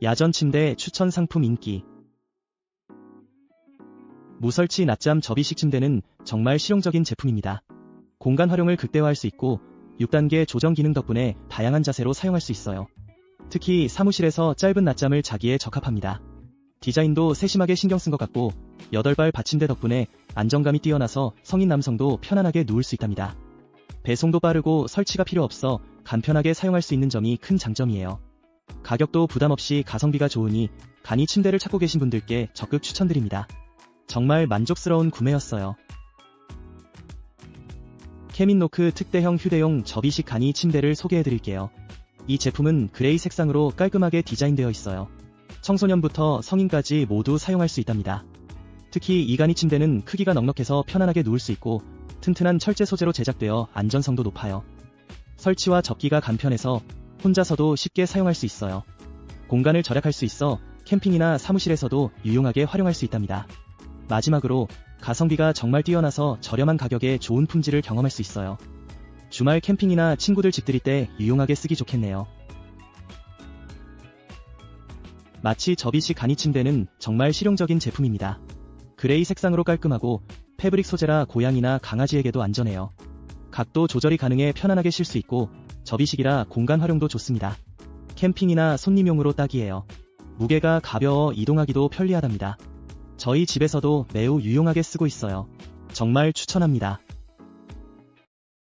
야전 침대 추천 상품 인기. 무설치 낮잠 접이식 침대는 정말 실용적인 제품입니다. 공간 활용을 극대화할 수 있고 6단계 조정 기능 덕분에 다양한 자세로 사용할 수 있어요. 특히 사무실에서 짧은 낮잠을 자기에 적합합니다. 디자인도 세심하게 신경 쓴 것 같고 8발 받침대 덕분에 안정감이 뛰어나서 성인 남성도 편안하게 누울 수 있답니다. 배송도 빠르고 설치가 필요 없어 간편하게 사용할 수 있는 점이 큰 장점이에요. 가격도 부담 없이 가성비가 좋으니 간이 침대를 찾고 계신 분들께 적극 추천드립니다. 정말 만족스러운 구매였어요. 케민노크 특대형 휴대용 접이식 간이 침대를 소개해드릴게요. 이 제품은 그레이 색상으로 깔끔하게 디자인되어 있어요. 청소년부터 성인까지 모두 사용할 수 있답니다. 특히 이 간이 침대는 크기가 넉넉해서 편안하게 누울 수 있고 튼튼한 철제 소재로 제작되어 안전성도 높아요. 설치와 접기가 간편해서 혼자서도 쉽게 사용할 수 있어요. 공간을 절약할 수 있어 캠핑이나 사무실에서도 유용하게 활용할 수 있답니다. 마지막으로 가성비가 정말 뛰어나서 저렴한 가격에 좋은 품질을 경험할 수 있어요. 주말 캠핑이나 친구들 집들이 때 유용하게 쓰기 좋겠네요. 마치 접이식 간이 침대는 정말 실용적인 제품입니다. 그레이 색상으로 깔끔하고 패브릭 소재라 고양이나 강아지에게도 안전해요. 각도 조절이 가능해 편안하게 쉴 수 있고 접이식이라 공간 활용도 좋습니다. 캠핑이나 손님용으로 딱이에요. 무게가 가벼워 이동하기도 편리하답니다. 저희 집에서도 매우 유용하게 쓰고 있어요. 정말 추천합니다.